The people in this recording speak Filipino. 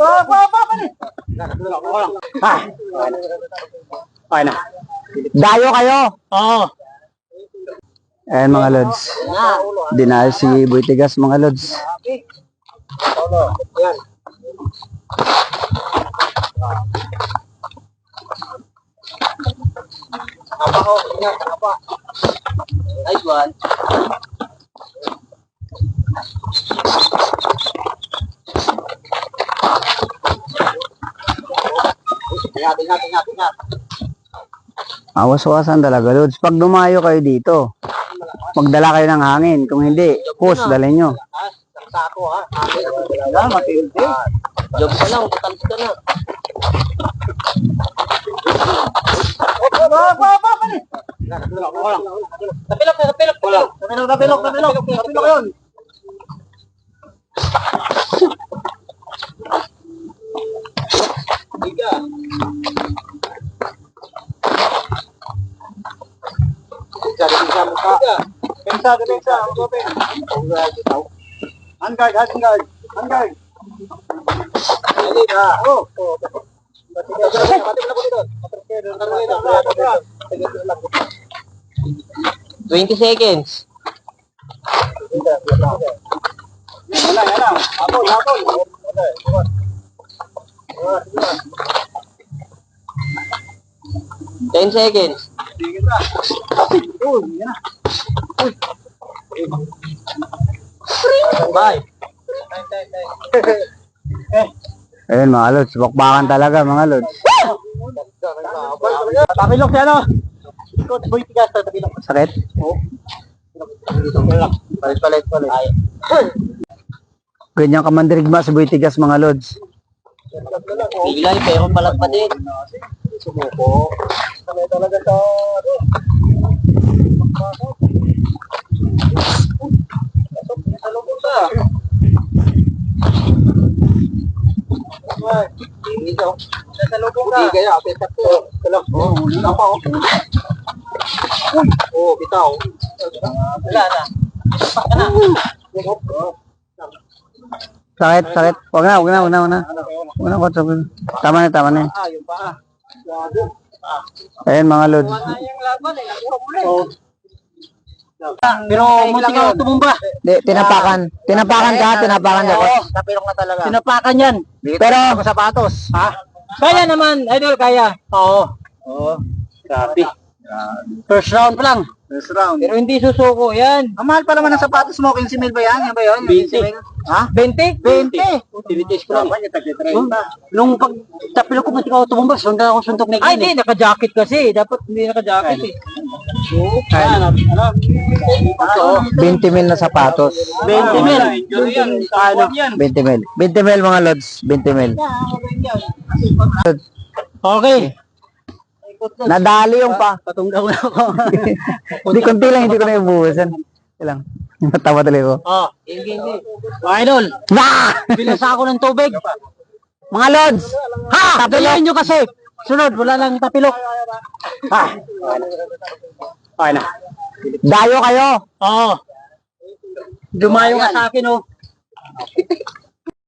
Ah, okay na. Dayo kayo. Oo. Ayan mga lods. Dinahal si Boy Tigas mga lods. Nice one. Ingat, ingat, ingat, ingat. Awas-awasan talaga lods. Pag dumayo kayo dito, magdala kayo ng hangin. Kung hindi, hose dalhin nyo. Sako ha. Wala, matilti. Job ka lang, tatalis ka na. Tapilok, tapilok, tapilok. Tapilok, tapilok, tapilok. Tapilok yun. Diga. Diga, diga, mukha. Pensa, pensa, ang gobin. Ang guard, ikaw. Ang guard, ang guard, ang guard. Dali na. Oh, oh. Batik na po dito. Batik na po dito. Batik na po dito. 20 seconds. Wala, wala. Hapon, hapon. Wala, wala. Wala, wala. 10 seconds. Sige na. Uy, sige na. Uy. Bye. Ayun mga lods, bakbakan talaga mga lods. Tabilok siya no? Ikot, boy, tigas, tabilok. Sakit? Oo. Palit, palit, palit. Ganyan ka mandirigma sa buitigas mga lods. Bigla, pero palagpatin. Sumuko. Kami talaga sa... ano, Pasok, sa lubog ka. Hindi ka. Sa lubog ka. Hindi kaya, apit at to. Kalak. Oh, wala pa, oh. Oh, bitaw. Wala na. Ka na. Sakit, sakit. Huwag na, huwag na, huwag na, huwag na. Huwag na, huwag na. Tama na, tama na. Ah, yung paa. Ayun mga laban eh. Eh. Pero muntik ako tumumba. Di, tinapakan. Tinapakan ka, tinapakan ka. Oo, tapilok na talaga. Tinapakan yan. Pero, ako sapatos. Ha? Kaya naman, idol, kaya. Oo. Oo. Grabe. First round pa lang. First round. Pero hindi susuko yan. Ang mahal pa naman ng sapatos mo, 15 mil ba yan? Yan ba yun? Yung 20. 15 mil? Ha? 20? 20. Tinitis ko lang. Oh, Nung pag tapilok ko, muntik ako tumumba. Sundan ako suntok na Ay, hindi. Naka-jacket kasi. Dapat hindi naka-jacket eh. Ano? Ano? 20 mil na sapatos. 20 mil. Ano? 20 mil. 20 mil mga lods. 20 mil. Okay. Nadali yung pa. Patunggaw na ako. Hindi, konti lang, hindi ko na ibuhusan. Ilang. Matawa talaga ko. Oh, hindi, hindi. Mga idol, Ah! bilasa ako ng tubig. Mga lods! Ha! Dalayan nyo kasi. Sunod, wala lang tapilok. Ha! Okay na. Dayo kayo! Oo. Dumayo ka sa akin, oh.